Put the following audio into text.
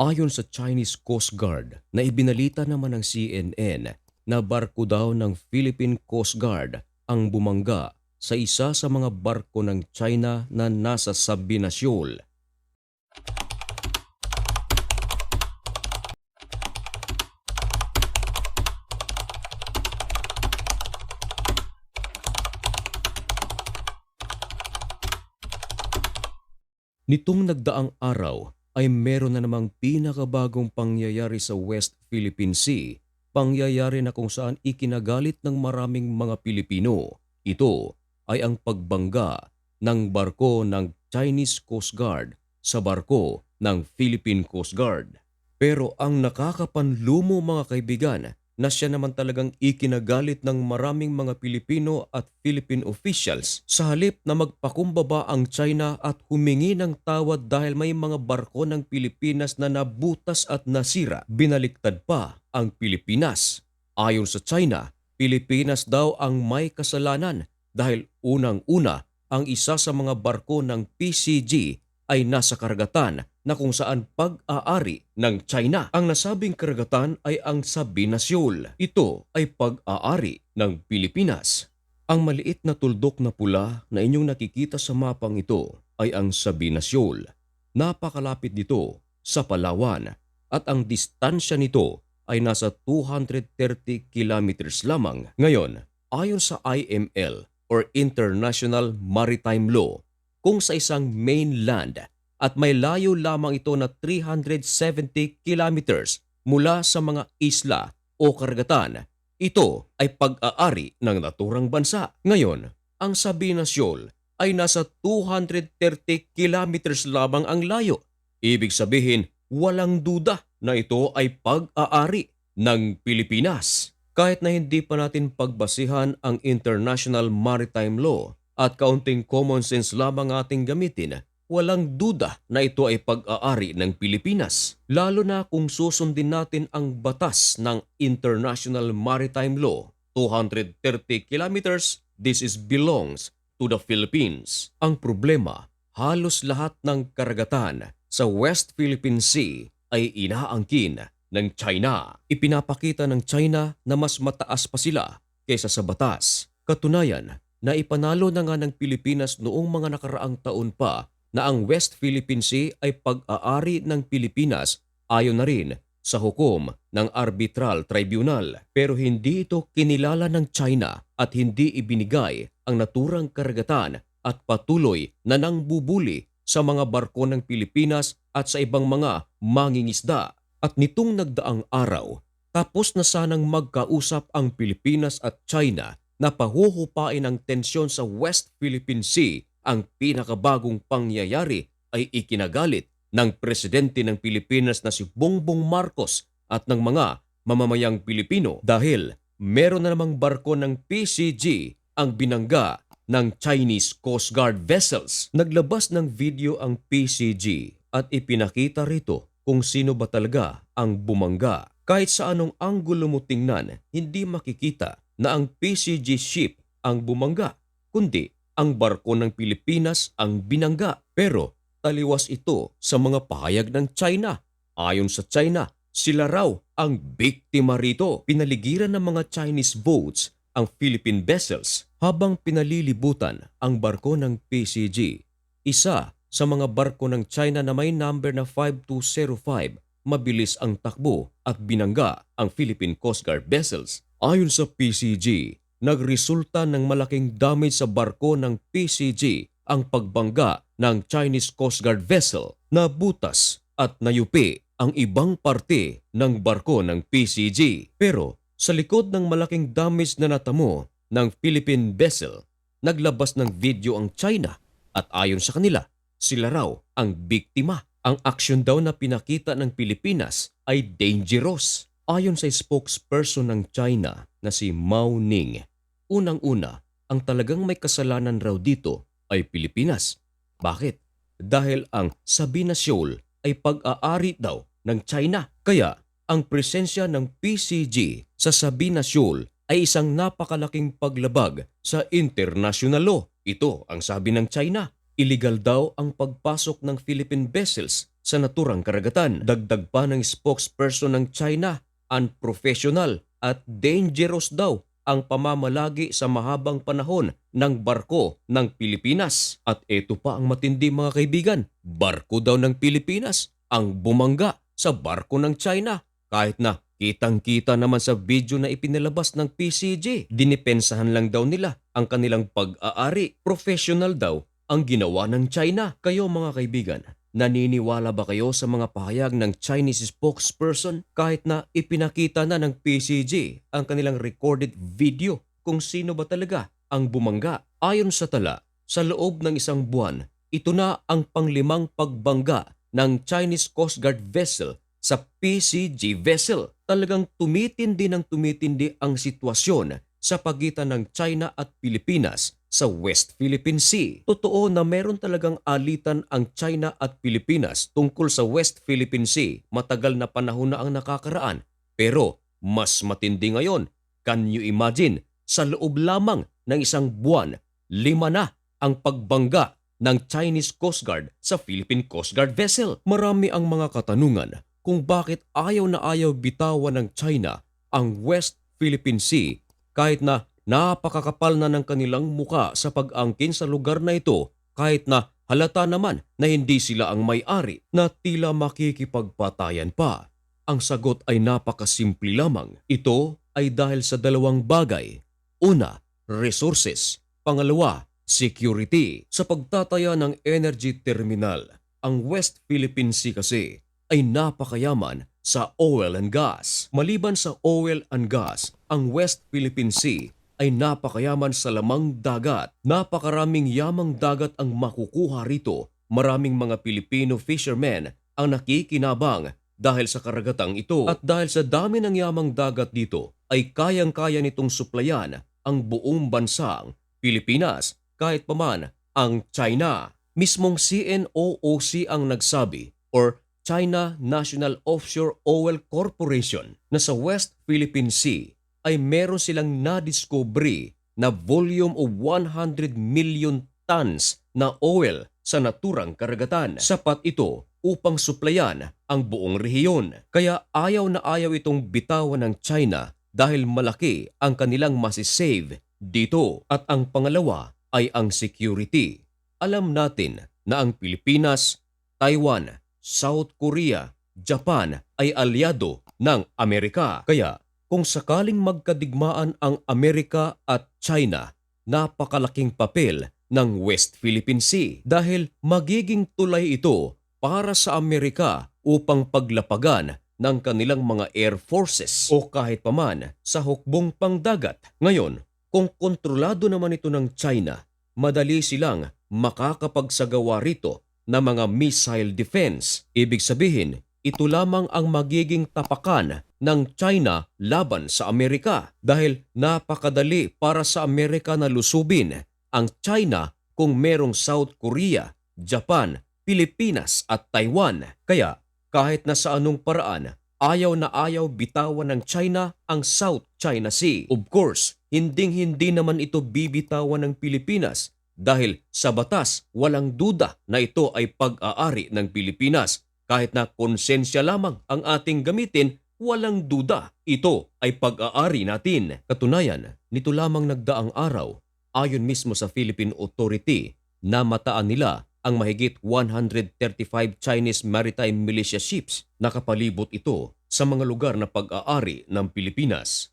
Ayon sa Chinese Coast Guard na ibinalita naman ng CNN na barko daw ng Philippine Coast Guard ang bumangga sa isa sa mga barko ng China na nasa Sabinasyol. Nitong nagdaang araw ay meron na namang pinakabagong pangyayari sa West Philippine Sea, pangyayari na kung saan ikinagalit ng maraming mga Pilipino. Ito ay ang pagbangga ng barko ng Chinese Coast Guard sa barko ng Philippine Coast Guard. Pero ang nakakapanlumo mga kaibigan na siya naman talagang ikinagalit ng maraming mga Pilipino at Philippine officials sa halip na magpakumbaba ang China at humingi ng tawad dahil may mga barko ng Pilipinas na nabutas at nasira. Binaliktad pa ang Pilipinas. Ayon sa China, Pilipinas daw ang may kasalanan dahil unang-una ang isa sa mga barko ng PCG ay nasa karagatan na kung saan pag-aari ng China. Ang nasabing karagatan ay ang Sabinasyol. Ito ay pag-aari ng Pilipinas. Ang maliit na tuldok na pula na inyong nakikita sa mapang ito ay ang Sabinasyol. Napakalapit dito sa Palawan at ang distansya nito ay nasa 230 kilometers lamang. Ngayon, ayon sa IML or International Maritime Law, kung sa isang mainland at may layo lamang ito na 370 kilometers mula sa mga isla o karagatan, ito ay pag-aari ng naturang bansa. Ngayon, ang Sabina Shoal ay nasa 230 kilometers lamang ang layo. Ibig sabihin, walang duda na ito ay pag-aari ng Pilipinas. Kahit na hindi pa natin pagbasihan ang International Maritime Law at kaunting common sense lamang ating gamitin, walang duda na ito ay pag-aari ng Pilipinas. Lalo na kung susundin natin ang batas ng International Maritime Law. 230 kilometers, this is belongs to the Philippines. Ang problema, halos lahat ng karagatan sa West Philippine Sea ay inaangkin ng China. Ipinapakita ng China na mas mataas pa sila kaysa sa batas. Katunayan, na ipanalo na nga ng Pilipinas noong mga nakaraang taon pa na ang West Philippine Sea ay pag-aari ng Pilipinas ayon na rin sa hukom ng Arbitral Tribunal. Pero hindi ito kinilala ng China at hindi ibinigay ang naturang karagatan at patuloy na nangbubuli sa mga barko ng Pilipinas at sa ibang mga mangingisda. At nitong nagdaang araw, tapos na sanang magkausap ang Pilipinas at China na pahuhupain ang tensyon sa West Philippine Sea, ang pinakabagong pangyayari ay ikinagalit ng presidente ng Pilipinas na si Bongbong Marcos at ng mga mamamayang Pilipino dahil meron na namang barko ng PCG ang binangga ng Chinese Coast Guard vessels. Naglabas ng video ang PCG at ipinakita rito kung sino ba talaga ang bumangga. Kahit sa anong anggulo mo tingnan, hindi makikita na ang PCG ship ang bumangga, kundi ang barko ng Pilipinas ang binangga. Pero taliwas ito sa mga pahayag ng China. Ayon sa China, sila raw ang biktima rito. Pinaligiran ng mga Chinese boats ang Philippine vessels habang pinalilibutan ang barko ng PCG. Isa sa mga barko ng China na may number na 5205 mabilis ang takbo at binangga ang Philippine Coast Guard vessels. Ayon sa PCG, nagresulta ng malaking damage sa barko ng PCG ang pagbangga ng Chinese Coast Guard vessel na butas at nayupi ang ibang parte ng barko ng PCG. Pero sa likod ng malaking damage na natamo ng Philippine vessel, naglabas ng video ang China at ayon sa kanila, sila raw ang biktima. Ang aksyon daw na pinakita ng Pilipinas ay dangerous. Ayon sa spokesperson ng China na si Mao Ning, unang-una, ang talagang may kasalanan raw dito ay Pilipinas. Bakit? Dahil ang Sabina Shoal ay pag-aari daw ng China. Kaya ang presensya ng PCG sa Sabina Shoal ay isang napakalaking paglabag sa international law. Ito ang sabi ng China. illegal daw ang pagpasok ng Philippine vessels sa naturang karagatan. Dagdag pa ng spokesperson ng China, unprofessional at dangerous daw ang pamamalagi sa mahabang panahon ng barko ng Pilipinas. At ito pa ang matindi mga kaibigan, barko daw ng Pilipinas ang bumangga sa barko ng China kahit na kitang-kita naman sa video na ipinalabas ng PCG. Dinipensahan lang daw nila ang kanilang pag-aari. Professional daw ang ginawa ng China. Kayo mga kaibigan, naniniwala ba kayo sa mga pahayag ng Chinese spokesperson kahit na ipinakita na ng PCG ang kanilang recorded video kung sino ba talaga ang bumangga? Ayon sa tala, sa loob ng isang buwan, ito na ang panglimang pagbangga ng Chinese Coast Guard vessel sa PCG vessel. Talagang tumitindi ng tumitindi ang sitwasyon sa pagitan ng China at Pilipinas sa West Philippine Sea. Totoo na meron talagang alitan ang China at Pilipinas tungkol sa West Philippine Sea. Matagal na panahon na ang nakakaraan. Pero mas matindi ngayon. Can you imagine? Sa loob lamang ng isang buwan, lima na ang pagbangga ng Chinese Coast Guard sa Philippine Coast Guard vessel. Marami ang mga katanungan kung bakit ayaw na ayaw bitawan ng China ang West Philippine Sea kahit na napakakapal na ng kanilang muka sa pag-angkin sa lugar na ito kahit na halata naman na hindi sila ang may-ari na tila makikipagpatayan pa. Ang sagot ay napakasimple lamang. Ito ay dahil sa dalawang bagay. Una, resources. Pangalawa, security. Sa pagtataya ng energy terminal, ang West Philippine Sea kasi ay napakayaman sa oil and gas. Maliban sa oil and gas, ang West Philippine Sea ay napakayaman sa lamang dagat. Napakaraming yamang dagat ang makukuha rito. Maraming mga Pilipino fishermen ang nakikinabang dahil sa karagatang ito. At dahil sa dami ng yamang dagat dito, ay kayang-kaya nitong suplayan ang buong bansang Pilipinas kahit paman ang China. Mismong CNOOC ang nagsabi or China National Offshore Oil Corporation na sa West Philippine Sea ay meron silang nadiskubre na volume of 100 million tons na oil sa naturang karagatan. Sapat ito upang suplayan ang buong rehiyon. Kaya ayaw na ayaw itong bitawan ng China dahil malaki ang kanilang masisave dito. At ang pangalawa ay ang security. Alam natin na ang Pilipinas, Taiwan, South Korea, Japan ay alyado ng Amerika. Kaya kung sakaling magkadigmaan ang Amerika at China, napakalaking papel ng West Philippine Sea dahil magiging tulay ito para sa Amerika upang paglapagan ng kanilang mga air forces o kahit paman sa hukbong pangdagat. Ngayon, kung kontrolado naman ito ng China, madali silang makakapagsagawa rito ng mga missile defense. Ibig sabihin, ito lamang ang magiging tapakan ng China laban sa Amerika dahil napakadali para sa Amerika na lusubin ang China kung merong South Korea, Japan, Pilipinas at Taiwan. Kaya kahit na sa anong paraan, ayaw na ayaw bitawan ng China ang South China Sea. Of course, hinding-hindi naman ito bibitawan ng Pilipinas dahil sa batas walang duda na ito ay pag-aari ng Pilipinas. Kahit na konsensya lamang ang ating gamitin, walang duda ito ay pag-aari natin. Katunayan, nito lamang nagdaang araw, ayon mismo sa Philippine Authority, na mataan nila ang mahigit 135 Chinese maritime militia ships. Nakapalibot ito sa mga lugar na pag-aari ng Pilipinas.